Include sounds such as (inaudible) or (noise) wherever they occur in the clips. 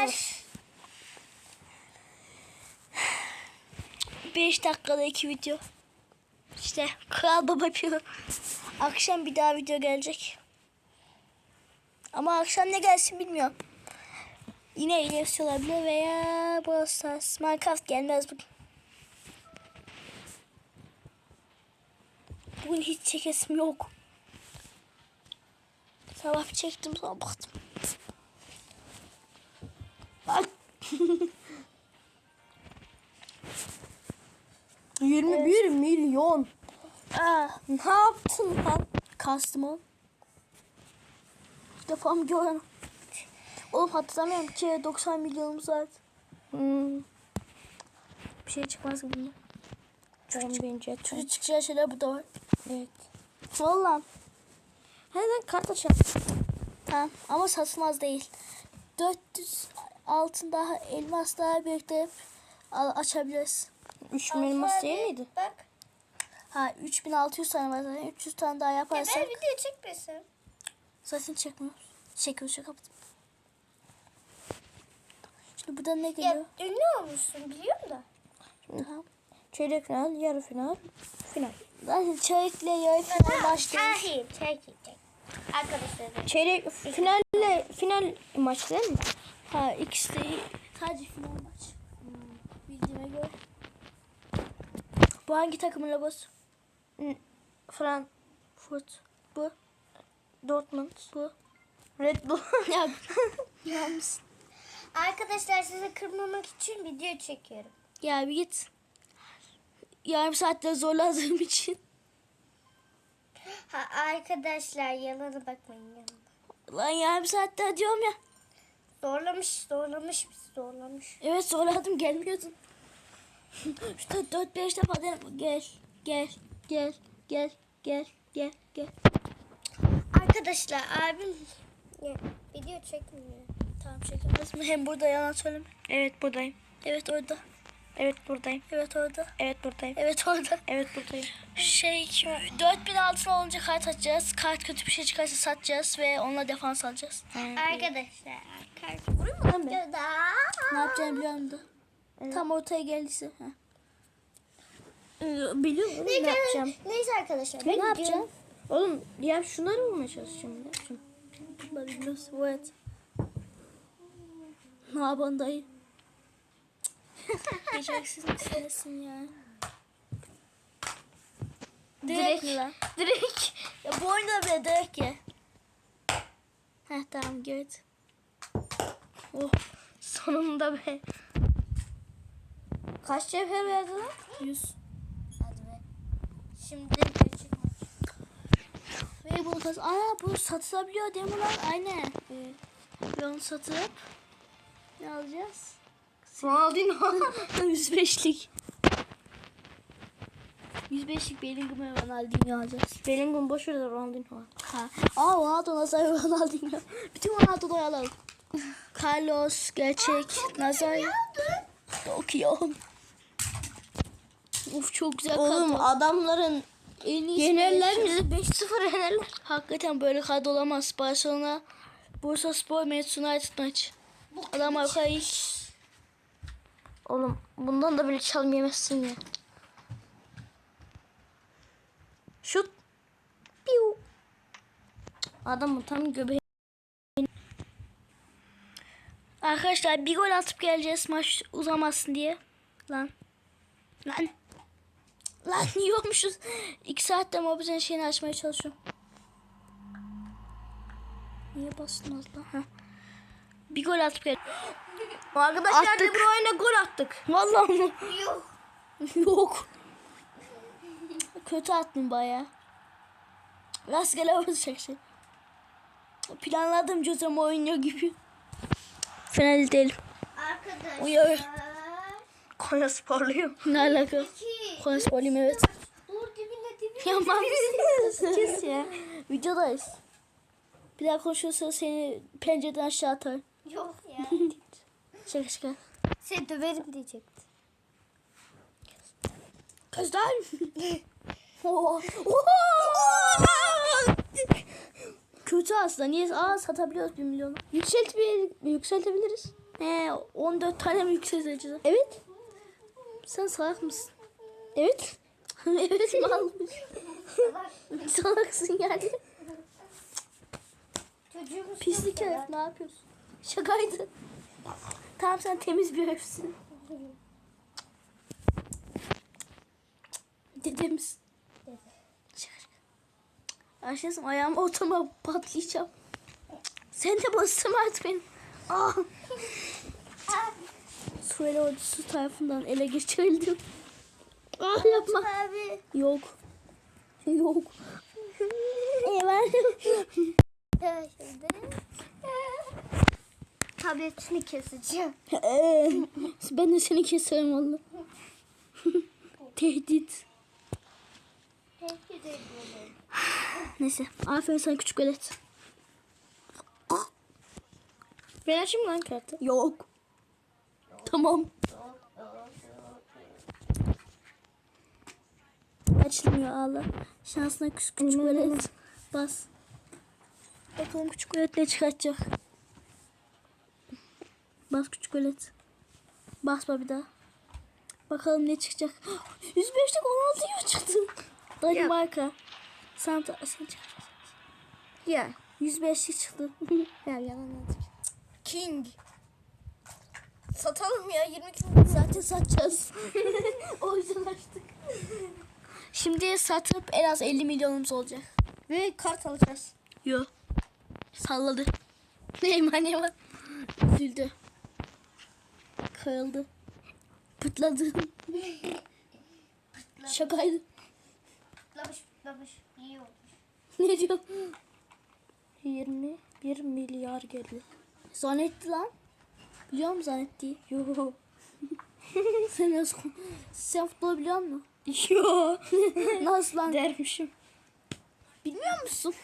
Arkadaşlar. 5 dakikada iki video. İşte Kral Baba yapıyor. Akşam bir daha video gelecek. Ama akşam ne gelsin bilmiyorum. Yine ilerisi olabilir veya Stars. Minecraft gelmez bugün. Bugün hiç çekesim yok. Sabah çektim sonra baktım. (laughs) 21 milyon. Aa, Ne yaptın lan? kastım oğlum. Defam gören. Oğlum hatırlamıyorum ki 90 milyonumuz var. Hmm. Bir şey çıkmaz bundan. Ben bence Çocuk çıkacağı şeyler burada var. Evet. Valla. Hemen kart açalım. Tamam ama satılmaz değil. 400 altın daha elmas daha biriktirip al- açabiliriz. 3 elmas değil miydi? Bak. Ha 3600 tane var zaten. 300 tane daha yaparsak Ben video çekmesin. zaten çekmiyoruz. Çekiyoruz çok yaptım. Şimdi burada ne Ya geliyor? ünlü olmuşsun biliyorum da. Tamam. Çeyrek final, yarı final, final. Zaten çeyrekle yarı final başlıyor. Çekeyim, çekeyim, çekeyim. Arkadaşlar. Çeyrek finalle final maç değil mi? Ha ikisi de sadece final maç. Bildiğime göre. Bu hangi takımın logosu? Frankfurt, Bu. Dortmund, Bu. Red Bull. (laughs) Ya yanlış. Arkadaşlar sizi kırmamak için video çekiyorum. Ya bir git. Yarım saatte zorladığım için. Ha arkadaşlar yalana bakmayın yanına. Lan yarım saatte diyorum ya. Zorlamış, zorlamış zorlamış. Evet zorladım gelmiyordun. İşte (laughs) 4-5 defa dedim. Gel. Gel. Gel. Gel. Gel. Gel. Gel. Arkadaşlar abim ya, video çekmiyor. Tamam mi? Hem burada yalan söyleme. evet buradayım. Evet orada. Evet buradayım. Evet orada. Evet buradayım. Evet orada. Evet buradayım. Şey 4000 altın olunca kart atacağız. Kart kötü bir şey çıkarsa satacağız ve onunla defans alacağız. Arkadaşlar. Arkadaşlar. Vurayım mı lan ben? Ne yapacağını biliyorum da. Tam ortaya geldiyse. Ha. Ee, Biliyorum oğlum ne yapacağım. Neyse arkadaşlar. Ben Ne yapacağım? Oğlum ya şunları bulmaya çalışacağım. Ne yapacağım? Biliyorsun. Evet. Ne yapan dayı? (laughs) Beceriksiz misin ya? Direkt. Direkt. Ya bu oyunda bile direkt ya. Heh tamam göt. Oh sonunda be. Kaç cevher verdi lan? 100. Hadi be. Şimdi gerçek maç. Ve bunu kaz... Aa bu satılabiliyor değil mi lan? Aynen. Ee, ve onu satıp ne alacağız? Ronaldinho. 105'lik. 105'lik Bellingham ve Ronaldinho alacağız. Bellingham boş ver Ronaldinho. Ha. Aa Ronaldo Nazario Ronaldinho. (laughs) Bütün Ronaldo'yu alalım. Carlos, gerçek, iyi oğlum. Uf çok güzel Oğlum kadro. adamların En iyisi yenerler bizi 5-0 yenerler. Hakikaten böyle kadro olamaz. Barcelona, Bursa Spor, Manchester United maç. Adam arkaya hiç Oğlum bundan da bile çalım yemezsin ya. Şut. Piu. Adamın tam göbeği. Arkadaşlar bir gol atıp geleceğiz maç uzamasın diye. Lan. Lan. Lan yiyormuşuz. İki saatte mobilin şeyini açmaya çalışıyorum. Niye bastın az lan? Heh. Bir gol atıp gel. Arkadaşlar Attık. De Bruyne gol attık. Vallahi mı? Yok. Yok. Kötü attın baya. Rastgele olacak şey. Planladım Jose Mourinho gibi. Final değilim. Arkadaşlar. Uyar. Konya sporluyum. Ne alaka? İki. Konuşmalıyım evet. Dur dibine dibine. Ya mısınız? Kes ya. Videodayız. Bir daha konuşursa seni pencereden aşağı atar. Yok ya. Şaka şaka. Seni döverim diyecekti. Kızlar. (laughs) Oha. Kötü aslında. Niye? Aa satabiliyoruz bir milyonu. Yükselt bir, yükseltebiliriz. He 14 tane mi yükselteceğiz? Evet. Sen salak mısın? Evet. (laughs) evet mal? (laughs) Salaksın yani. Pislik herif ne yapıyorsun? Şakaydı. Tamam sen temiz bir herifsin. Dedemiz. Ayşe'sim ayağımı ortama patlayacağım. Sen de bastırma artık beni. Ah. Suriyeli ordusu tarafından ele geçirildim. Ah yapma. Abi. Yok. Yok. Eyvallah. Evet, şimdi. Tabletini keseceğim. Ee, ben de seni keserim valla. (laughs) Tehdit. Tehdit ediyorum. Neyse. Aferin sana küçük velet. Ben açayım lan kartı. Yok. Tamam. Açılmıyor ağla. Şansına küçük küçük velet. Bas. Bakalım küçük velet ne çıkartacak. Bas küçük velet. Basma bir daha. Bakalım ne çıkacak. 105'lik 16 euro çıktı. Danimarka. Sen, sen çıkar. Ya. 105'lik çıktı. (laughs) ya yalan yazık. King. Satalım ya 20 kilo. Zaten satacağız. (laughs) o yüzden açtık. Şimdi satıp en az 50 milyonumuz olacak. Ve kart alacağız. Yo. Salladı. (laughs) Neyman Yaman. Üzüldü. Kırıldı. Pıtladı. Şakaydı. Pıtlamış pıtlamış. Ne diyor? 21 milyar geldi. Zannetti lan. Biliyor musun zannetti? Yo. (laughs) Sen nasıl Sen futbol biliyor musun? Yo. (laughs) nasıl lan? Dermişim. Bilmiyor musun?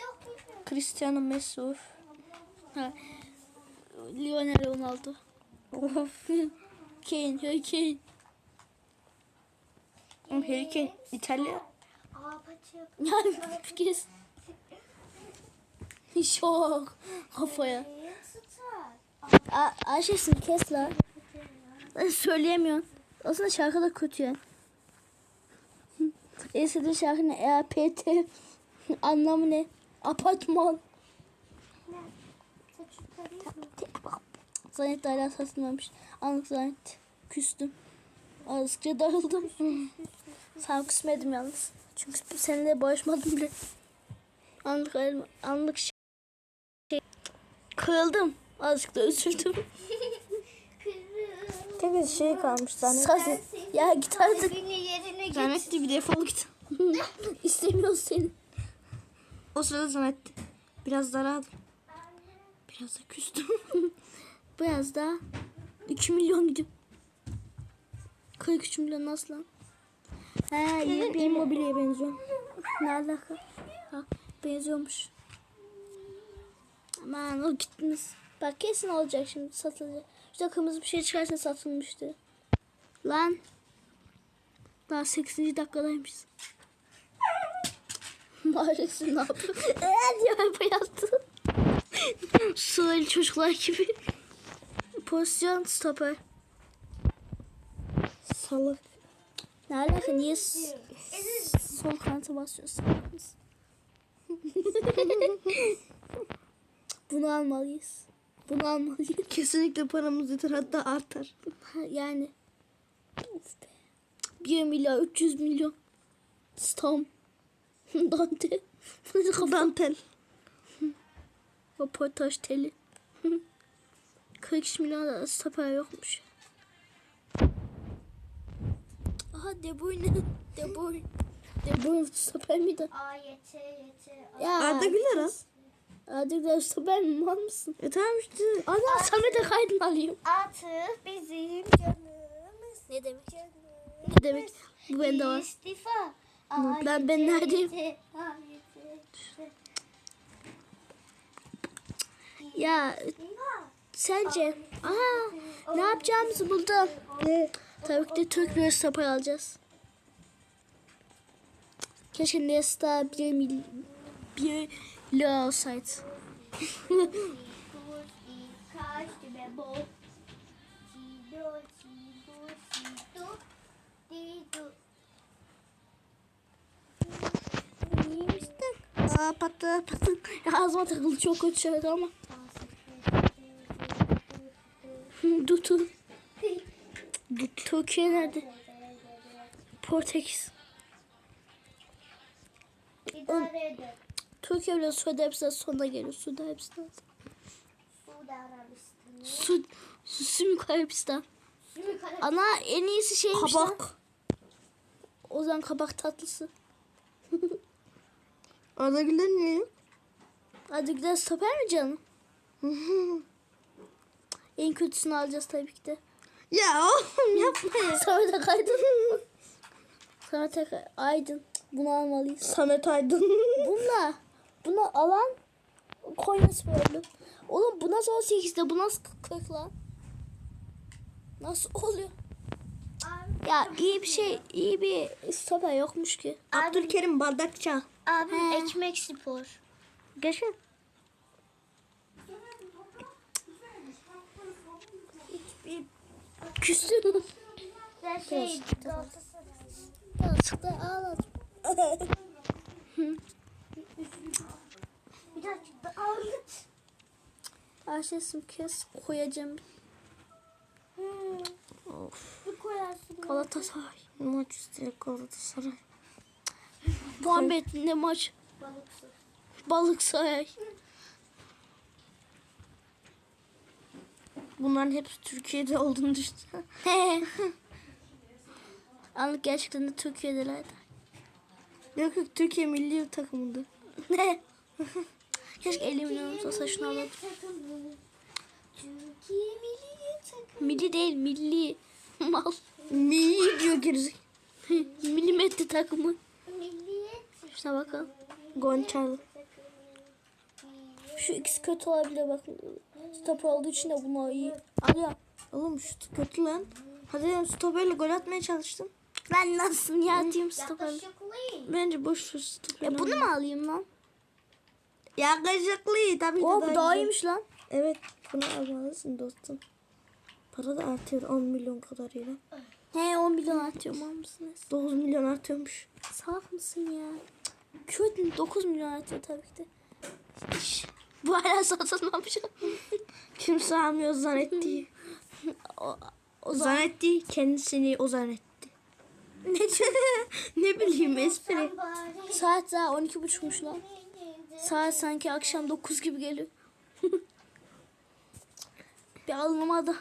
Yok bilmiyorum. Cristiano Messi. of. Ha. Lionel Ronaldo. Of. (laughs) Kane, Harry Kane. Harry Kane İtalya. Aa paçı. Yani kez. Şok. Kafaya. Star. A Ayşe'sin kes la. Ben söyleyemiyorum. Aslında şarkı da kötü yani. (laughs) En sevdiğin şarkı ne? EAPT. (laughs) Anlamı ne? Apartman. Zannet hala satılmamış. Anlık zannet. Küstüm. Azıcık darıldım. (laughs) Sana küsmedim yalnız. Çünkü seninle barışmadım bile. Anlık, ayrılma- anlık şey. Kırıldım. Azıcık da üzüldüm. (laughs) Tek bir şey kalmış zannet. Saz ya git artık. Zannetti bir defol git. (laughs) İstemiyoruz seni. O sırada zannetti. Biraz daraldım. Biraz da küstüm. (laughs) Biraz daha 2 milyon gidiyor. 43 milyon nasıl lan? He iyi bir mobilyaya benziyor. Ne alaka? Ha, benziyormuş. Aman o gitmiş. Bak kesin olacak şimdi satılacak. İşte kırmızı bir şey çıkarsa satılmıştı. Lan. Daha 8. dakikadaymışız. Maalesef (laughs) ne yapıyor? (laughs) Diyor hep yaptı. Sığırlı çocuklar gibi. Pozisyon stoper. Salak. Ne alaka niye sol kanata basıyorsun? (laughs) Bunu almalıyız. Bunu almalıyız. Kesinlikle paramız yeter hatta artar. Yani. Of be. 1 milyar 300 milyon. Stam. (laughs) Dante. (laughs) Dantel. Röportaj teli. 43 milyon da stoper yokmuş. Aha De Bruyne. (laughs) De Bruyne. De Bruyne stoper miydi? Aa yete yete. Ya. Arda Güler al. Arda Güler stoper mi? Mal mısın? E tamam işte. Ana Samet'e kaydın alayım. Atıf bizim canımız. Ne demek? Canımız. Ne demek? Bu bende var. İstifa. Ben- Aa, ben yete, neredeyim? Ya sence? Aha ne yapacağımızı buldum. Ne? Tabii ki de Türk bir stoper alacağız. Keşke Nesta bir mil bir lira olsaydı. Aa patladı patladı. Ağzıma takıldı çok kötü şeydi ama. (laughs) Dutu. Türkiye nerede? Portekiz. Edin. Türkiye bile Suudi Arabistan sonuna geliyor. Suudi Arabistan. Suudi Arabistan'ı. Su, su, Sümük Arabistan. Kara- Ana en iyisi şeymiş lan. Kabak. O zaman kabak tatlısı. (laughs) Arda Güler niye yok? Hadi gidelim stoper mi canım? (laughs) en kötüsünü alacağız tabii ki de. Ya oğlum yapma ya. (laughs) Sonra da kaydın. Sonra tekrar Aydın. Bunu almalıyız. Samet Aydın. (laughs) Bununla bunu alan Konya Sporlu. Oğlum bu nasıl 18'de bu nasıl 40 lan? Nasıl oluyor? Abi, Ya iyi bir şey, iyi bir stoper yokmuş ki. Abdülkerim Bardakçı. abi He. ekmek spor. Geçin. Küstüm. Ben şey Galatasaray. Ağladım. Birazcık da ağırlık. Ayşe'sim kes koyacağım. Of. Bir koyarsın. Galatasaray. Maç istedik Galatasaray. Muhammed ne maç? Balıksız. Balık Bunların hepsi Türkiye'de olduğunu düşünsene. (laughs) Anlık gerçekten de Türkiye'delerdi. Yok yok Türkiye milli takımında. (laughs) Ne? Keşke 50 milyon olsa şunu alalım. Türkiye milli takımı. Milli değil milli. Mal. Milli diyor gerizek. (laughs) Milimetre takımı. Milliyet Şuna bakalım. Gonçalo. Şu ikisi kötü olabilir bakın. Stoper olduğu için de bunlar iyi. Alıyor. Oğlum şu kötü lan. Hadi ya stoperle gol atmaya çalıştım. Ben nasıl niye atayım stoperle? Bence boş ver stoperle. Ya bunu mu alayım lan? Yakışıklı tabii ki Oo bu daha iyiymiş lan. Evet bunu almalısın dostum. Para da artıyor 10 milyon kadarıyla. He 10 milyon atıyorum var mısınız? 9 milyon artıyormuş. Salak mısın ya? Kötü 9 milyon atıyor tabii ki de. İş. Bu hala satılmamış. Kimse almıyor zannettiği. o, o Zannetti kendisini o zannetti. ne ne bileyim espri. Saat daha 12.30'muş lan. Saat sanki akşam 9 gibi geliyor. (laughs) Bir alınmadı.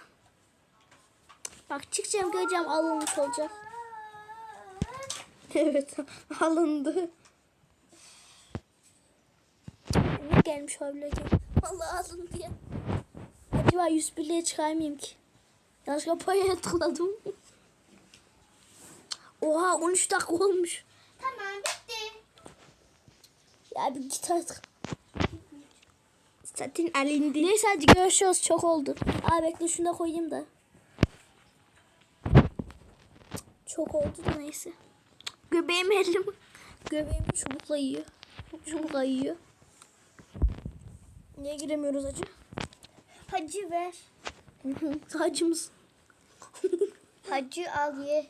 Bak çıkacağım göreceğim alınmış olacak. (laughs) Evet alındı. Ne gelmiş olabilir ki? Vallahi alındı ya. Acaba 101'liğe çıkarmayayım ki? Yanlışlıkla paraya tıkladım. Oha 13 dakika olmuş. Tamam bitti. Ya bir git artık. Zaten alındı. Neyse hadi görüşürüz çok oldu. Aa bekle şunu da koyayım da. Çok oldu da neyse. Göbeğim elim. Göbeğimi çubukla yiyor. Çubukla yiyor. Niye giremiyoruz acı? Hacı ver. (laughs) Hacımız. (laughs) Hacı al ye.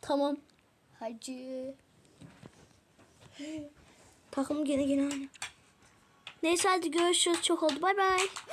Tamam. Hacı. Takım gene gene aynı. Neyse hadi görüşürüz çok oldu. Bay bay.